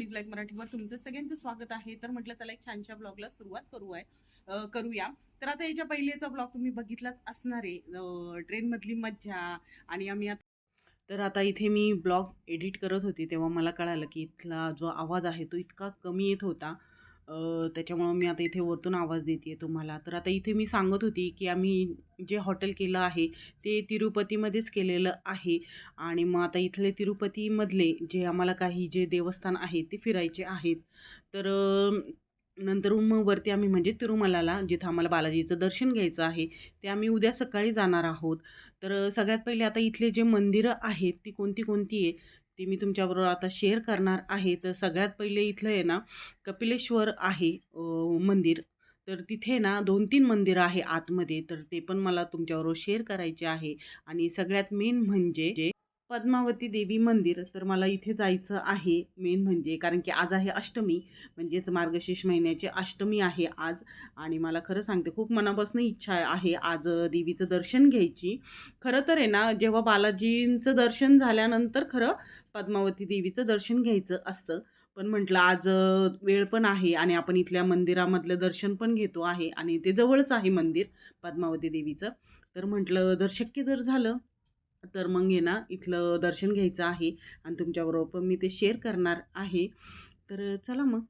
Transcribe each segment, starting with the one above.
पुढील लाईक मराठीवर तुमचं सगळ्यांचं स्वागत आहे. तर म्हटलं चला एक छानशा ब्लॉगला सुरुवात करू आहे करूया. तर आता याच्या पहिलेचा ब्लॉग तुम्ही बघितलाच असणार आहे ट्रेनमधली मज्जा आणि आम्ही आता तर आता इथे मी ब्लॉग एडिट करत होती तेव्हा मला कळालं की इथला जो आवाज आहे तो इतका कमी येत होता. त्याच्यामुळं मी आता इथे वरतून आवाज देते तुम्हाला. तर आता इथे मी सांगत होती की आम्ही जे हॉटेल केलं आहे ते तिरुपतीमध्येच केलेलं आहे. आणि मग आता इथले तिरुपतीमधले जे आम्हाला काही जे देवस्थान आहेत ते फिरायचे आहेत. तर नंतर मग वरती आम्ही म्हणजे तिरुमलाला जिथं आम्हाला बालाजीचं दर्शन घ्यायचं आहे ते आम्ही उद्या सकाळी जाणार आहोत. तर सगळ्यात पहिले आता इथले जे मंदिरं आहेत ती कोणती कोणती आहे? ती मी तुमच्याबरोबर आता शेअर करणार आहे. तर सगळ्यात पहिले इथलं आहे ना कपिलेश्वर आहे मंदिर. तर तिथे ना दोन तीन मंदिरं आहे आतमध्ये. तर ते पण मला तुमच्याबरोबर शेअर करायचे आहे. आणि सगळ्यात मेन म्हणजे जे पद्मावती देवी मंदिर तर मला इथे जायचं आहे मेन म्हणजे कारण की आज आहे अष्टमी म्हणजेच मार्गशीर्ष महिन्याची अष्टमी आहे आज. आणि मला खरं सांगते खूप मनापासून इच्छा आहे आज देवीचं दर्शन घ्यायची. खरं तर आहे ना जेव्हा बालाजींचं दर्शन झाल्यानंतर खरं पद्मावती देवीचं दर्शन घ्यायचं असतं. पण म्हटलं आज वेळ पण आहे आणि आपण इथल्या मंदिरामधलं दर्शन पण घेतो आहे आणि ते जवळच आहे मंदिर पद्मावती देवीचं. तर म्हटलं जर शक्य जर झालं तर मग आहे ना इथलं दर्शन घ्यायचं आहे आणि तुमच्याबरोबर पण मी ते शेअर करणार आहे. तर चला मग.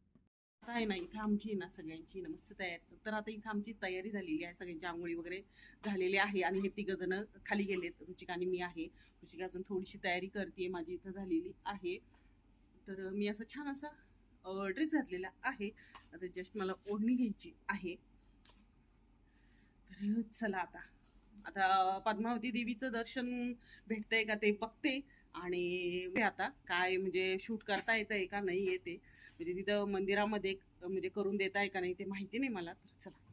आता आहे ना इथं आमची आहे ना सगळ्यांची ना मस्त तयारी. तर आता इथं आमची तयारी झालेली आहे. सगळ्यांची आंघोळी वगैरे झालेली आहे आणि हे तिघ खाली गेलेत. रुचिका आणि मी आहे. रुचिका अजून थोडीशी तयारी करते माझी इथं झालेली आहे. तर मी असं छान असा ड्रेस घातलेला आहे. आता जस्ट मला ओढणी घ्यायची आहे. तर चला आता. आता पद्मावती देवीचं दर्शन भेटतंय का ते बघते. आणि आता काय म्हणजे शूट करता येतंय का नाही येते. म्हणजे तिथं मंदिरामध्ये म्हणजे करून देताय का नाही ते माहिती नाही मला. तर चला.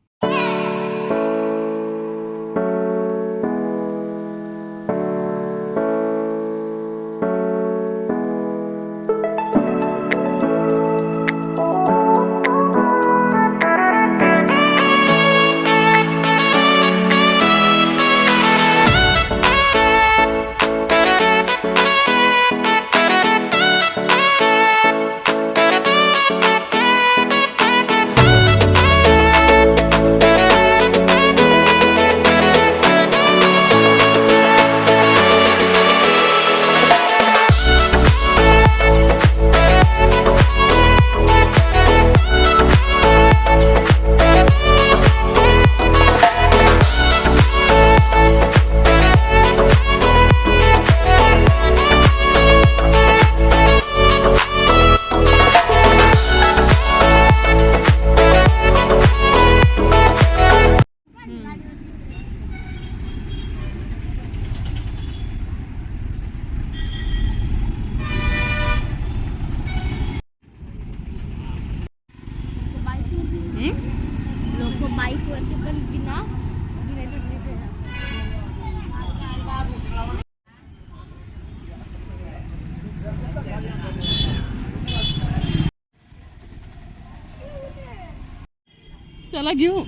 चला घेऊ.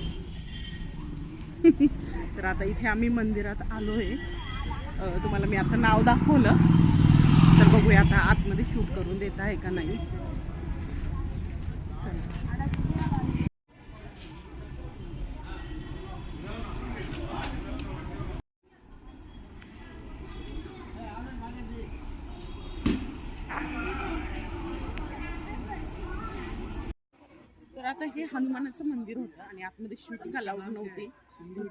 तर आता इथे आम्ही मंदिरात आलो आहे तुम्हाला मी आता नाव दाखवलं. तर बघूया आता आतमध्ये शूट करून देत आहे का नाही. चला. तर आता हे हनुमानाचं मंदिर होतं आणि आतमध्ये शूटिंग अलाउड नव्हते.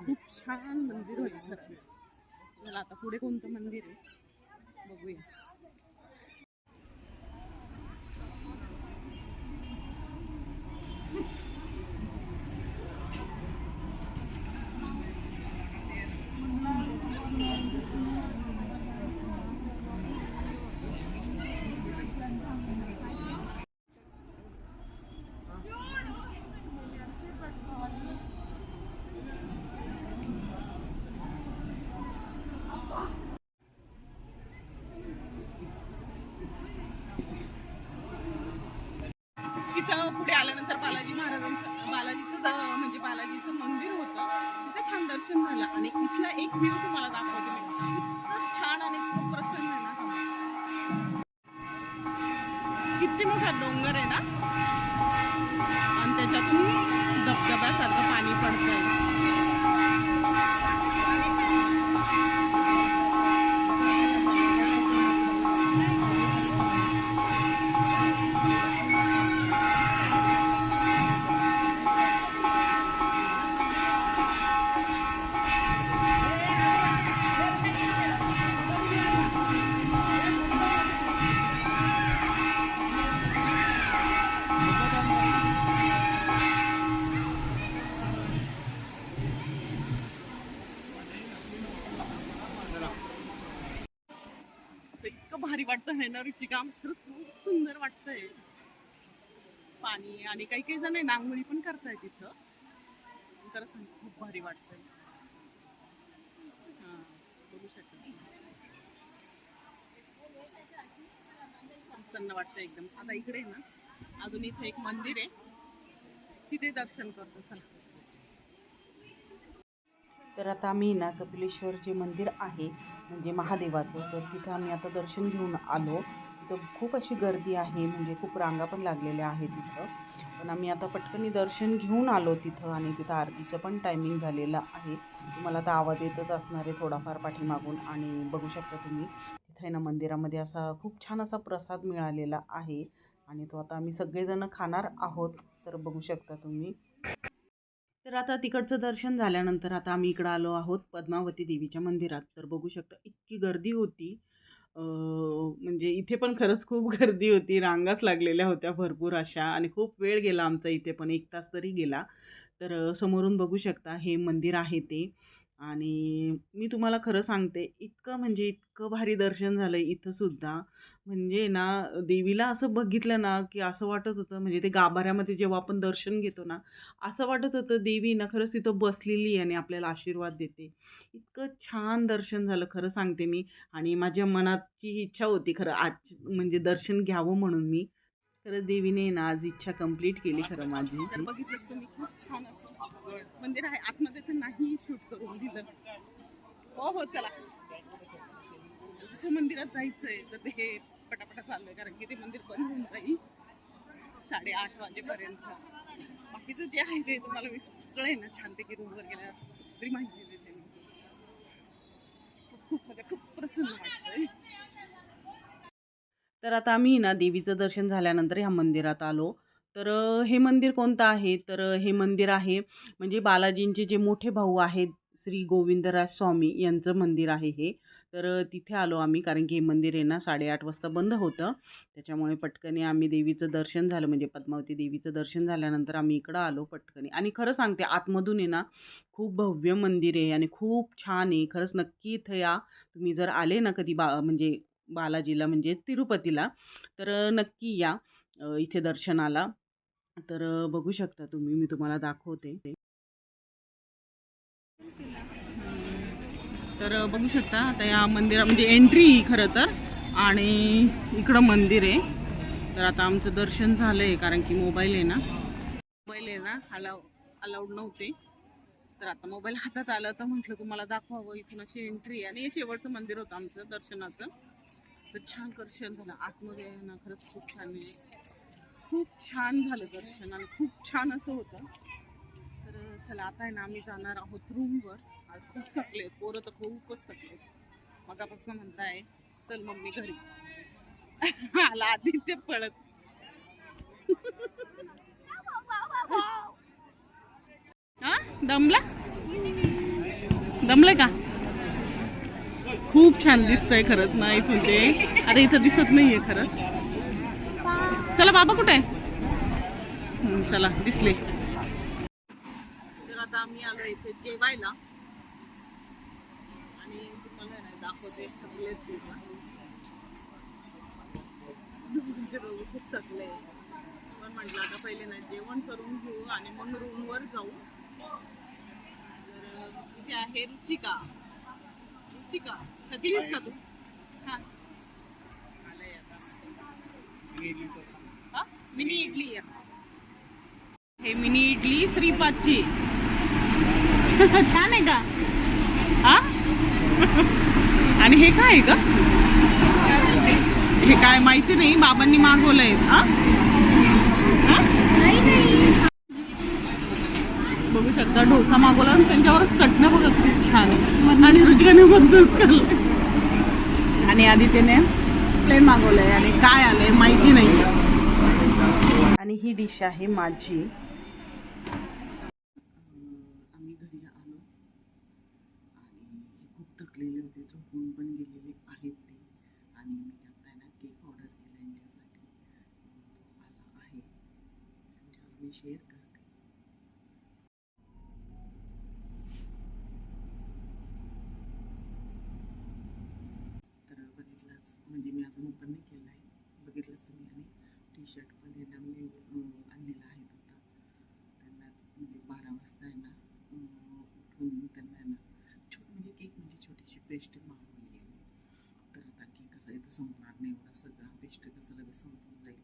खूप छान मंदिर होईल खरंच. चला आता पुढे कोणतं मंदिर आहे? बघूया. बालाजी महाराजांचं बालाजीचं म्हणजे बालाजीचं मंदिर होतं. तिथं छान दर्शन झालं. आणि इथला एक व्ह्यू तुम्हाला दाखवते मी. खूप छान आणि खूप प्रसन्न आहे ना किती मोठा डोंगर आहे ना? इतकं भारी वाटतं आहे ना रुचिकाम खरंच खूप सुंदर वाटतंय. पाणी आणि काही काही जण आहे नांगोळी पण करताय तिथं. तर सांग खूप भारी वाटतंय. हा बघू शकत. प्रसन्न वाटतं एकदम. आता इकडे ना अजून इथे एक मंदिर आहे. तिथे दर्शन करतो चला. तर आता आम्ही ना कपिलेश्वर जे मंदिर आहे म्हणजे महादेवाचं तर तिथं आम्ही आता दर्शन घेऊन आलो. तिथं खूप अशी गर्दी आहे म्हणजे खूप रांगा पण लागलेल्या आहेत तिथं. पण आम्ही आता पटकनी दर्शन घेऊन आलो तिथं आणि तिथं आरतीचं पण टायमिंग झालेलं आहे. तुम्हाला आता आवाज येतच असणार आहे थोडाफार पाठीमागून आणि बघू शकता तुम्ही तिथे ना मंदिरामध्ये असा खूप छान असा प्रसाद मिळालेला आहे. आणि तो आता आम्ही सगळेजण खाणार आहोत तर बघू शकता तुम्ही. तर आता तिकडचं दर्शन झाल्यानंतर आता आम्ही इकडं आलो आहोत पद्मावती देवीच्या मंदिरात. तर बघू शकता इतकी गर्दी होती. म्हणजे इथे पण खरंच खूप गर्दी होती. रांगाच लागलेल्या होत्या भरपूर अशा आणि खूप वेळ गेला आमचा इथे पण. एक तास तरी गेला. तर समोरून बघू शकता हे मंदिर आहे ते. आणि मी तुम्हाला खरं सांगते इतकं म्हणजे इतकं भारी दर्शन झालं इथं सुद्धा. म्हणजे ना देवीला असं बघितलं ना की असं वाटत होतं म्हणजे ते गाभाऱ्यामध्ये जेव्हा आपण दर्शन घेतो ना असं वाटत होतं देवी ना खरंच तिथं बसलेली आहे आणि आपल्याला आशीर्वाद देते. इतकं छान दर्शन झालं खरं सांगते मी. आणि माझ्या मनाची इच्छा होती खरं आज म्हणजे दर्शन घ्यावं म्हणून मी. खरं देवीने ना आज इच्छा कंप्लीट केली खरं माझी. तर बघितलंस तुम्ही खूप छान असं मंदिर आहे. आतमध्ये तर नाही शूट करून दिलं. हो हो चला. जसं मंदिरात जायचंय तर ते पटापटा चाललंय कारण की ते मंदिर बंद होऊन जाईल. साडेआठ वाजेपर्यंत. बाकीचं जे आहे ते तुम्हाला मी सगळं ना छानपैकी रूमवर गेल्यावर सगळी माहिती देते मी. खूप म्हणजे खूप प्रसन्न वाटतंय. तर आता आम्ही ना देवीचं दर्शन झाल्यानंतर ह्या मंदिरात आलो. तर हे मंदिर कोणतं आहे? तर हे मंदिर आहे म्हणजे बालाजींचे जे मोठे भाऊ आहेत श्री गोविंदराज स्वामी यांचं मंदिर आहे हे. तर तिथे आलो आम्ही कारण की हे मंदिर आहे ना साडेआठ वाजता बंद होतं. त्याच्यामुळे पटकने आम्ही देवीचं दर्शन झालं म्हणजे पद्मावती देवीचं दर्शन झाल्यानंतर आम्ही इकडं आलो पटकने. आणि खरं सांगते आतमधून आहे ना खूप भव्य मंदिर आहे आणि खूप छान आहे. खरंच नक्की इथं या. तुम्ही जर आले ना कधी बा म्हणजे बालाजीला म्हणजे तिरुपतीला. तर नक्की या इथे दर्शनाला. तर बघू शकता तुम्ही मी तुम्हाला दाखवते. तर बघू शकता आता या मंदिरा म्हणजे एंट्री खरं तर. आणि इकडं मंदिर आहे. तर आता आमचं दर्शन झालं आहे कारण की मोबाईल आहे ना. मोबाईल आहे ना अलाव अलाउड नव्हते. तर आता मोबाईल हातात आलं तर म्हटलं तुम्हाला दाखवावं. इथून अशी एंट्री आणि हे शेवटचं मंदिर होतं आमचं दर्शनाचं. तर छान दर्शन झालं. आतमध्ये आहे ना खरंच खूप छान आहे. खूप छान झालं दर्शन आणि खूप छान असं होतं. तर चला आता आहे ना आम्ही जाणार आहोत रूमवर आज खूप थकले पोरं तर खूपच थकले मगापासून म्हणताय चल मम्मी घरी. आला आदित्य पळत. हा? दमला? दमलं का? खूप छान दिसतंय खरंच ना इथून ते. आता इथं दिसत नाहीये खरंच. चला बाबा कुठे आहे? चला दिसले. तर आता आम्ही आलो इथे जेवायला. आणि तुम्हाला नाही दाखवते थकलेच तुमचे म्हणजे खूप थकले पण म्हटलं आता पहिले ना जेवण करून घेऊ आणि मग रूमवर जाऊ. तर इथे आहे रुचिका. थकलीस का तू? हा. मिनी इडली हे मिनी इडली श्रीपादची. छान आहे का? हा? आणि हे काय आहे का? हे काय माहिती नाही बाबांनी मागवलंय. हा? नाही नाही बघू शकता. डोसा मागवला आणि त्यांच्यावर चटण्या बघा खूप छान आहे. आणि रुचिकाने मदत करले आणि आधी त्याने प्लेन मागवलंय आणि काय आलंय माहिती नाही. आणि ही डिश आहे माझी. आम्ही घरी आलो. आणि खूप थकलेले होते झोपून पण गेलेले आहेत ते आणि मी आता ना केक ऑर्डर केला यांच्यासाठी तो आला आहे तुमच्यावर मी शेअर करते तर म्हणजे मी अजून ओपन नाही केलं आहे बघितलंच तुम्ही आणि टी शर्ट पण यांना मी आणलेला आहे होता त्यांना म्हणजे बारा वाजता आहे ना उठून त्यांना आहे ना छोट म्हणजे केक म्हणजे छोटीशी पेस्ट मागवली आहे तर आता केक कसं आहे तर संपणार नाही एवढा सगळा. पेस्ट कसं लगेच संपून जाईल.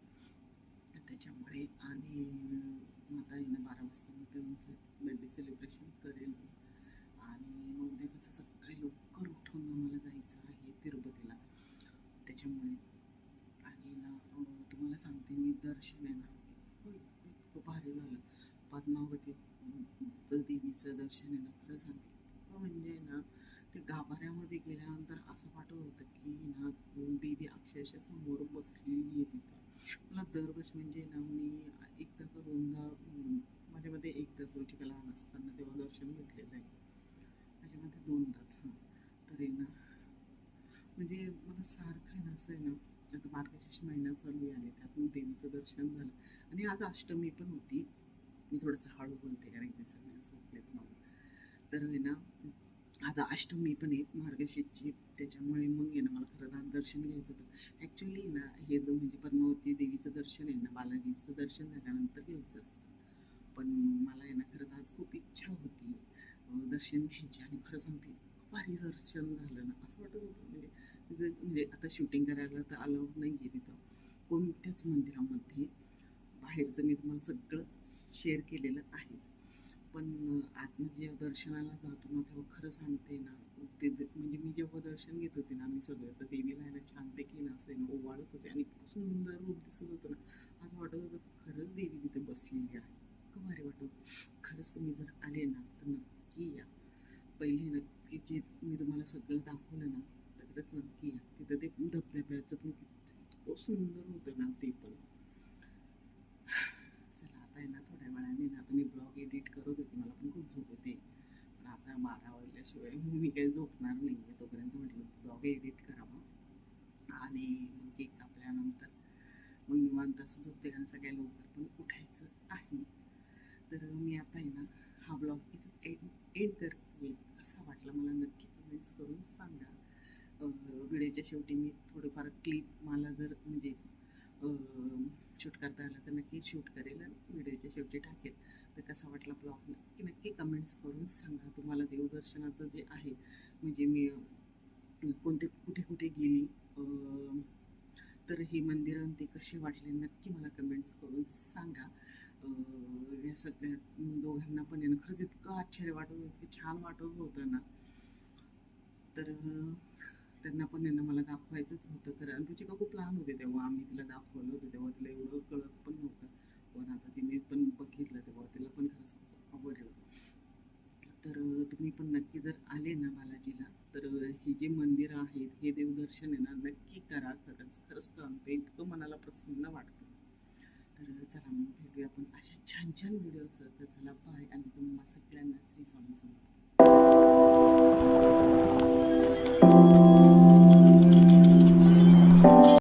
त्याच्यामुळे आणि आता आहे ना बारा वाजता मी त्यांचं बर्थडे सेलिब्रेशन करेल. आणि मग उद्या कसं सकाळी लवकर उठून आम्हाला जायचं आहे तिरुपतीला. त्याच्यामुळे. आणि ना तुम्हाला सांगते मी दर्शन आहे ना. इतकं भारी झालं. पद्मावती देवीचं दर्शन आहे ना खरं सांगते. इतकं म्हणजे ना ते गाभाऱ्यामध्ये गेल्यानंतर असं वाटत होतं की ना देवी अक्षरशः समोर बसलेली आहे तिथं. मला दरवर्षी म्हणजे ना मी एकदा का दोनदा माझ्यामध्ये एकदा रुचिका लहान असताना तेव्हा दर्शन घेतलेलं आहे. माझ्यामध्ये दोनदाच हां. तर आहे ना म्हणजे मला सारखं आहे ना असं आहे ना आता मार्गशीर्ष महिना चालू आहे त्यातून देवीचं दर्शन झालं. आणि आज अष्टमी पण होती. मी थोडंसं हळू बोलते कारण की सगळ्या झोपलेत मग तर आहे ना आज अष्टमी पण आहे मार्गशीर्षची त्याच्यामुळे मग आहे ना मला खरं आज दर्शन घ्यायचं होतं. ॲक्च्युली ना हे म्हणजे पद्मावती देवीचं दर्शन आहे ना बालाजीचं दर्शन झाल्यानंतर घ्यायचं असतं. पण मला आहे ना खरंच आज खूप इच्छा होती दर्शन घ्यायची. आणि खरं सांगते भारी दर्शन झालं ना असं वाटत होतं. म्हणजे तिथं म्हणजे आता शूटिंग करायला तर अलाउड नाही आहे तिथं. कोणत्याच मंदिरामध्ये बाहेरचं मी तुम्हाला सगळं शेअर केलेलं आहेच. पण अं, जेव्हा दर्शनाला जातो ना तेव्हा खरं सांगते ना ते म्हणजे मी जेव्हा दर्शन घेत होते ना आम्ही सगळं तर देवीला आहे छानपैकी ना असं ना ओवाळत होते. आणि इतकं सुंदर रूप दिसत होतं ना असं वाटत होतं खरंच देवी तिथे बसलेली आहे. इतकं भारी वाटत खरंच तुम्ही जर आले ना तर नक्की या. पहिले नक्की जे मी तुम्हाला सगळं दाखवलं ना सगळंच नक्की या तिथं ते धबधब्याचं पण इतकं सुंदर होतं ना ते पण. चला आता आहे ना थोड्या वेळाने ना आता मी ब्लॉग एडिट करत होते मला पण खूप झोप होते पण आता बारा वाजल्याशिवाय मी काही झोपणार नाही आहे तोपर्यंत म्हटलं ब्लॉग एडिट करावा. आणि मग केक कापल्यानंतर मग निवांत असं झोपते कारण सगळ्या लवकर पण उठायचं आहे. तर मी आता आहे ना हा ब्लॉग इथं एड एंड करते असा वाटला. मला नक्की कमेंट्स करून सांगा. व्हिडिओच्या शेवटी मी थोडंफार क्लिप मला जर म्हणजे शूट करता आला तर नक्की शूट करेल आणि व्हिडिओच्या शेवटी टाकेल. तर कसा वाटला ब्लॉग नक्की नक्की कमेंट्स करून सांगा. तुम्हाला देवदर्शनाचं जे आहे म्हणजे मी कोणते कुठे कुठे गेली तर हे मंदिरं ते कसे वाटले नक्की मला कमेंट्स करून सांगा. या सगळ्या दोघांना पण आहे ना खरंच इतकं आश्चर्य वाटत होतं इतकं छान वाटत होतं ना. तर त्यांना पण आहे ना मला दाखवायचंच होतं. खरं आणि रुचिका खूप लहान होते तेव्हा आम्ही तिला दाखवलं होतं. तेव्हा तिला एवढं कळत पण नव्हतं. पण आता तिने पण बघितलं तेव्हा तिला पण खरंच खूप आवडलं. तर तुम्ही पण नक्की जर आले ना बालाजीला तर हे जे मंदिरं आहेत हे देवदर्शन आहे ना नक्की करा. खरंच खरंच सांगते इतकं मनाला प्रसन्न वाटतं. तर चला मग भेटूया आपण अशा छान छान व्हिडिओ व्हिडिओचं. तर चला बाय आणि तुम्हाला सगळ्यांना श्री स्वामी समर्थ.